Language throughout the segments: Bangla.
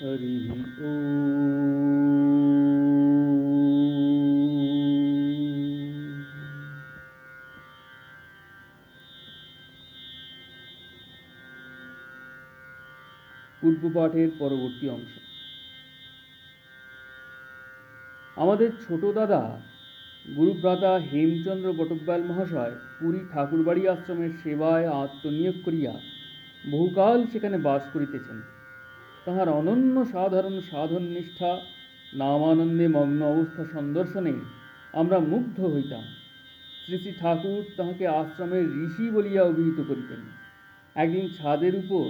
হরি ও পূর্বপাঠের পরবর্তী অংশ। আমাদের ছোট দাদা গুরুভ্রাতা হেমচন্দ্র বটব্যাল মহাশয় পুরী ঠাকুরবাড়ি আশ্রমের সেবায় আত্মনিয়োগ করিয়া বহুকাল সেখানে বাস করিতেছেন। তাহার অনন্য সাধারণ সাধন নিষ্ঠা নামানন্দে মগ্ন অবস্থা সন্দর্শনে আমরা মুগ্ধ হইতাম। শ্রী শ্রী ঠাকুর তাহাকে আশ্রমের ঋষি বলিয়া অভিহিত করিতেন। একদিন ছাদের উপর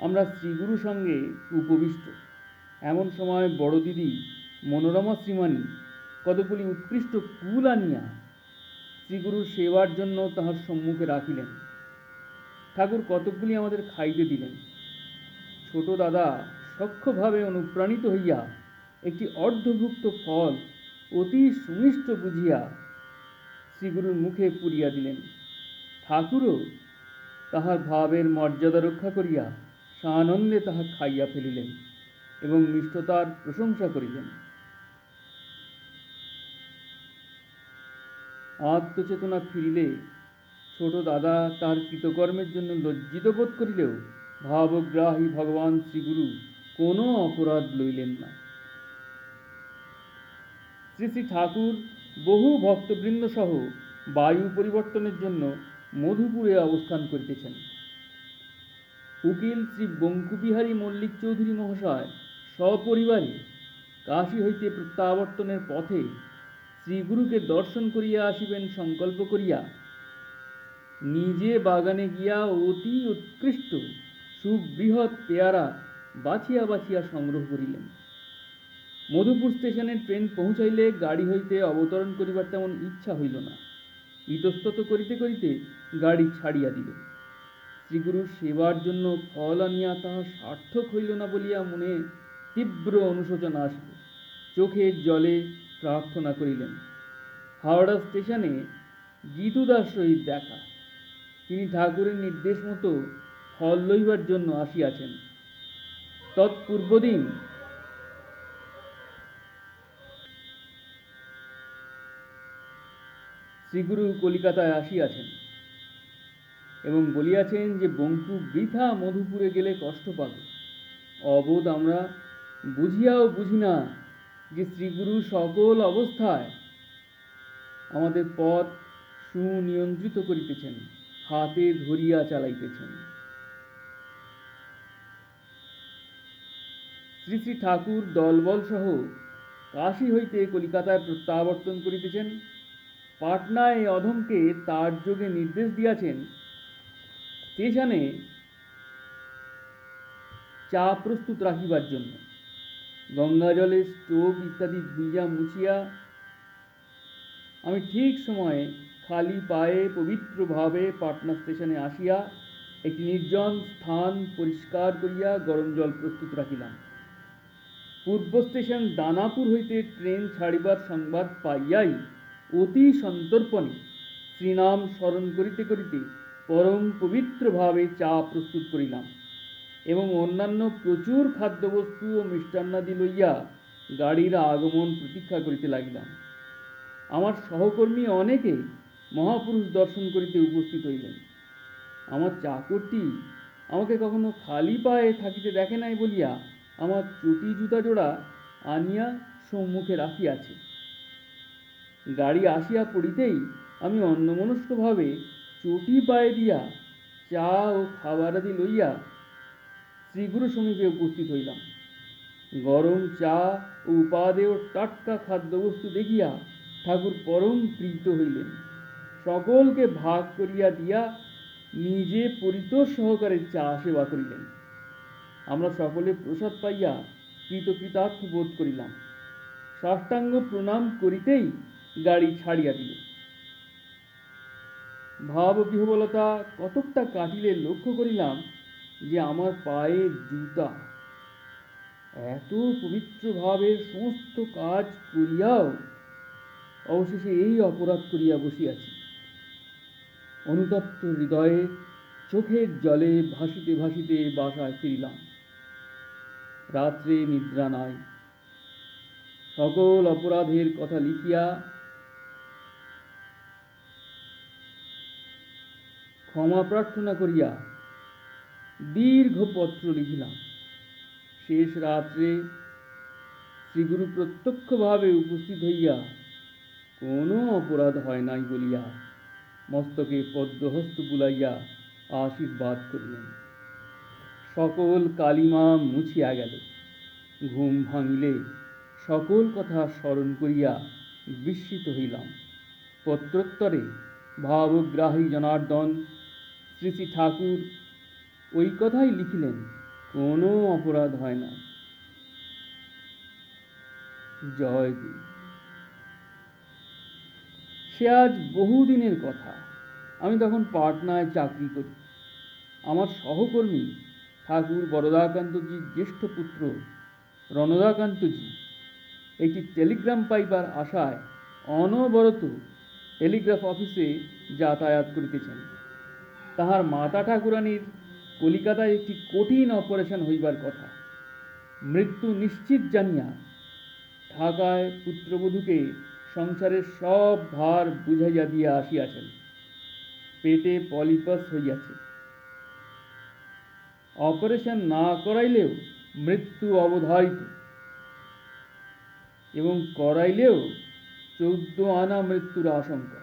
আমরা শ্রীগুরু সঙ্গে উপবিষ্ট। এমন সময় বড় দিদি মনোরমা শ্রীমানী কতগুলি উৎকৃষ্ট কুল আনিয়া শ্রীগুরুর সেবার জন্য তাহার সম্মুখে রাখিলেন। ঠাকুর কতকগুলি আমাদের খাইতে দিলেন। ছোট দাদা সক্ষভাবে অনুপ্রাণিত হইয়া একটি অর্ধভুক্ত ফল অতি সুমিষ্ট বুঝিয়া শ্রীগুরুর মুখে পুরিয়া দিলেন। ঠাকুরও তাহার ভাবের মর্যাদা রক্ষা করিয়া সানন্দে তাহা খাইয়া ফেলিলেন এবং মিষ্টতার প্রশংসা করিলেন। আত্মচেতনা ফিরিলে ছোট দাদা তার কৃতকর্মের জন্য লজ্জিত বোধ করিলেও ভাবগ্রাহী ভগবান শ্রীগুরু কোনো অপরাধ লইলেন না। শ্রী শ্রী ঠাকুর বহু ভক্তবৃন্দ সহ বায়ু পরিবর্তনের জন্য মধুপুরে অবস্থান করিতেছেন। উকিল শ্রী বঙ্কুবিহারী মল্লিক চৌধুরী মহাশয় সপরিবারে কাশী হইতে প্রত্যাবর্তনের পথে শ্রীগুরুকে দর্শন করিয়া আসিবেন সংকল্প করিয়া, নিজে বাগানে গিয়া অতি উৎকৃষ্ট সুবৃহৎ পেয়ারা বাছিয়া বাছিয়া সংগ্রহ করিলেন। মধুপুর স্টেশনে ট্রেন পৌঁছাইলে গাড়ি হইতে অবতরণ করিবার তেমন ইচ্ছা হইল না। ইতস্তত করিতে করিতে গাড়ি ছাড়িয়া দিল। শ্রীগুরুর সেবার জন্য ফল আনিয়া তাহা সার্থক হইল না বলিয়া মনে তীব্র অনুশোচনা আসিল। চোখের জলে প্রার্থনা করিলেন, হাওড়া স্টেশনে জিতুদার সহিত দেখা। তিনি ঠাকুরের নির্দেশ মতো ফল লইবার জন্য আসিয়াছেন। তৎপূর্বদিন শ্রীগুরু কলিকাতায় আসিয়াছেন এবং বলিয়াছেন যে, বঙ্কু, বৃথা মধুপুরে গেলে কষ্ট পাবে। অবোধ আমরা বুঝিয়াও বুঝি না যে, শ্রীগুরু সকল অবস্থায় আমাদের পথ সুনিয়ন্ত্রিত করিতেছেন, হাতে ধরিয়া চালাইতেছেন। শ্রী শ্রী ঠাকুর দলবল সহ কাশী হইতে কলিকাতায় প্রত্যাবর্তন করিতেছেন। পাটনায় অধমকে তার যোগে নির্দেশ দিয়াছেন। স্টেশনে চা প্রস্তুত রাখিবার জন্য। গঙ্গা জলে স্টোভ ইত্যাদি ভিজা মুছিয়া আমি ঠিক সময়ে খালি পায়ে পবিত্রভাবে পাটনা স্টেশনে আসিয়া একটি নির্জন স্থান পরিষ্কার করিয়া গরম জল প্রস্তুত রাখিলাম। পূর্ব স্টেশন দানাপুর হইতে ট্রেন ছাড়িবার সংবাদ পাইয়াই অতি সন্তর্পণে শ্রীনাম স্মরণ করিতে করিতে পরম পবিত্রভাবে চা প্রস্তুত করিলাম এবং অন্যান্য প্রচুর খাদ্যবস্তু ও মিষ্টান্নাদি লইয়া গাড়ির আগমন প্রতীক্ষা করিতে লাগিলাম। আমার সহকর্মী অনেকে মহাপুরুষ দর্শন করিতে উপস্থিত হইলেন। আমার চাকরটি আমাকে কখনো খালি পায়ে থাকিতে দেখে নাই বলিয়া আমার চটি জুতা জোড়া আনিয়া সম্মুখে রাখিয়াছে। গাড়ি আসিয়া পড়িতেই আমি অন্যমনস্কভাবে চটি পায়ে দিয়া চা ও খাবারাদি লইয়া শ্রীগুরু সমীপে উপস্থিত হইলাম। গরম চা ও উপাদেয় টাটকা খাদ্যবস্তু দেখিয়া ঠাকুর পরম প্রীত হইলেন। সকলকে ভাগ করিয়া দিয়া নিজে পরিতোষ সহকারে চা সেবা করিলেন। আমরা সকলে প্রসাদ পাইয়া কৃতকৃতার্থ বোধ করিলাম। সাষ্টাঙ্গ প্রণাম করিতেই গাড়ি ছাড়িয়া দিল। ভাব বিহবলতা কতকটা কাটিলে লক্ষ্য করিলাম যে আমার পায়ে জুতা। এত পবিত্র পবিত্রভাবে সমস্ত কাজ করিয়াও অবশেষে এই অপরাধ করিয়া বসিয়াছি। অনুতপ্ত হৃদয়ে চোখের জলে ভাসিতে ভাসিতে বাসায় ফিরিলাম। রাত্রে নিদ্রা নাই। সকল অপরাধের কথা লিখিয়া ক্ষমা প্রার্থনা করিয়া দীর্ঘ পত্র লিখিলাম। শেষ রাত্রে শ্রীগুরু প্রত্যক্ষভাবে উপস্থিত হইয়া কোনো অপরাধ হয় নাই বলিয়া মস্তকে পদ্মহস্ত বুলাইয়া আশীর্বাদ করিলেন। সকল কালিমা মুছিয়া গেল। ঘুম ভাঙিলে সকল কথা স্মরণ করিয়া বিস্মিত হইলাম। পত্রোত্তরে ভাবগ্রাহী জনার্দন শ্রী শ্রী ঠাকুর ওই কথাই লিখিলেন, কোনো অপরাধ হয় না। জয় সে আজ বহুদিনের কথা। আমি তখন পাটনায় চাকরি করি। আমার সহকর্মী ঠাকুর বরদাকান্তজির জ্যেষ্ঠ পুত্র রণদাকান্তজি, একটি টেলিগ্রাম পাইবার আশায় অনবরত টেলিগ্রাফ অফিসে যাতায়াত করিতেছেন। তাহার মাতা ঠাকুরানীর কলিকাতায় একটি কঠিন অপারেশন হইবার কথা। মৃত্যু নিশ্চিত জানিয়া ঢাকায় পুত্রবধূকে সংসারের সব ভার বুঝাইয়া দিয়া আসিয়াছেন। পেটে পলিপাস হইয়াছে। অপারেশন না করাইলেও মৃত্যু অবধারিত। এবং করাইলেও চৌদ্দ আনা মৃত্যুর আশঙ্কা।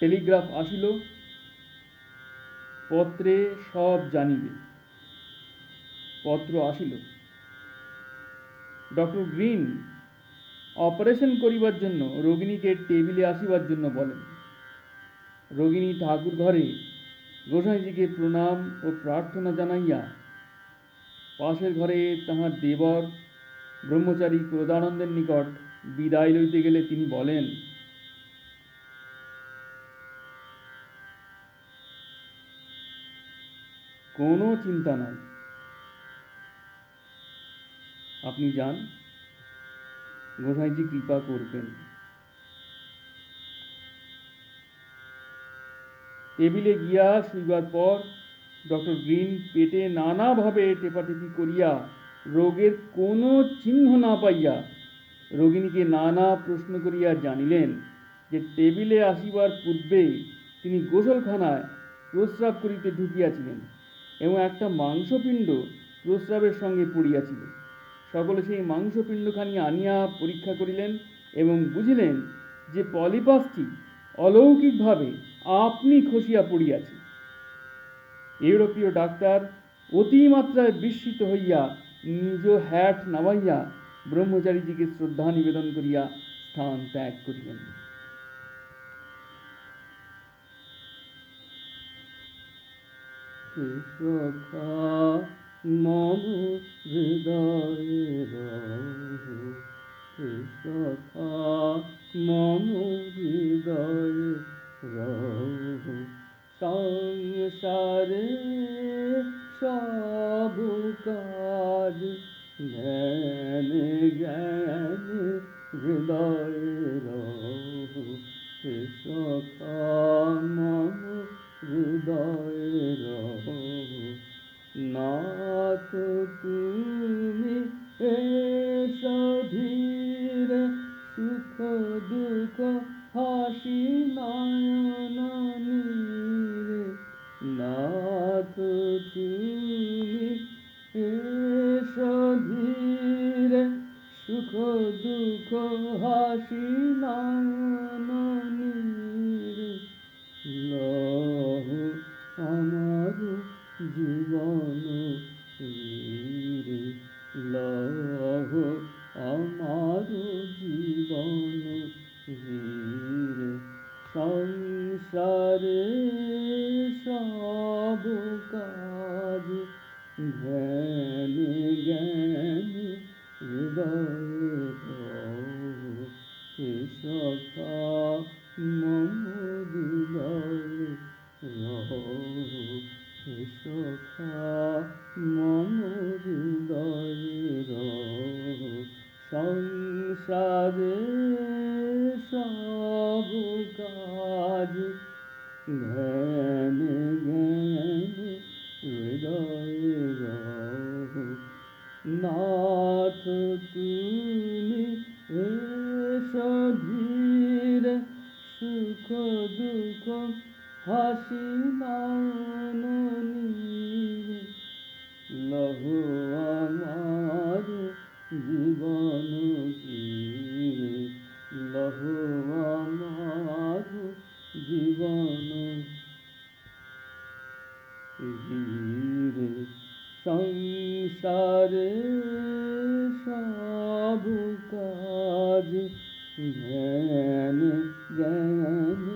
টেলিগ্রাফ আসিল, পত্রে সব জানিবে। পত্র আসিল, ডক্টর গ্রিন অপারেশন করিবার জন্য রোগিণীকে টেবিলে আসিবার জন্য বলেন। রোগিণী ঠাকুর ঘরে গোসাইজিকে প্রণাম ও প্রার্থনা জানাইয়া পাশের ঘরে তাহার দেবর, ব্রহ্মচারী ক্রোধানন্দের নিকট বিদায় লইতে গেলে তিনি বলেন, কোনো চিন্তা নাই। আপনি যান, গোসাইজি কৃপা করবেন। টেবিলে গিয়া শুইবার পর ডক্টর গ্রিন পেটে নানাভাবে টেপাটেপি করিয়া রোগের কোনো চিহ্ন না পাইয়া রোগিণীকে নানা প্রশ্ন করিয়া জানিলেন যে টেবিলে আসিবার পূর্বে তিনি গোসলখানায় প্রস্রাব করিতে ঢুকিয়াছিলেন এবং একটা মাংসপিণ্ড প্রস্রাবের সঙ্গে পড়িয়াছিল। সকলে সেই মাংসপিণ্ডখানি আনিয়া পরীক্ষা করিলেন এবং বুঝিলেন যে পলিপাসটি অলৌকিকভাবে আপনি খসিয়া পড়িয়াছে ইউরোপীয় ডাক্তার অতিমাত্রায় বিস্মিত হইয়া নিজ হ্যাট নামাইয়া ব্রহ্মচারীজিকে শ্রদ্ধা নিবেদন করিয়া স্থান ত্যাগ করিলেন। মম হৃদয়ে হৃদয়ে Mm-hmm. mong জানকি লহু আমার জীবন। ঘিরে সংসারে সব কাজ জ্ঞান জ্ঞান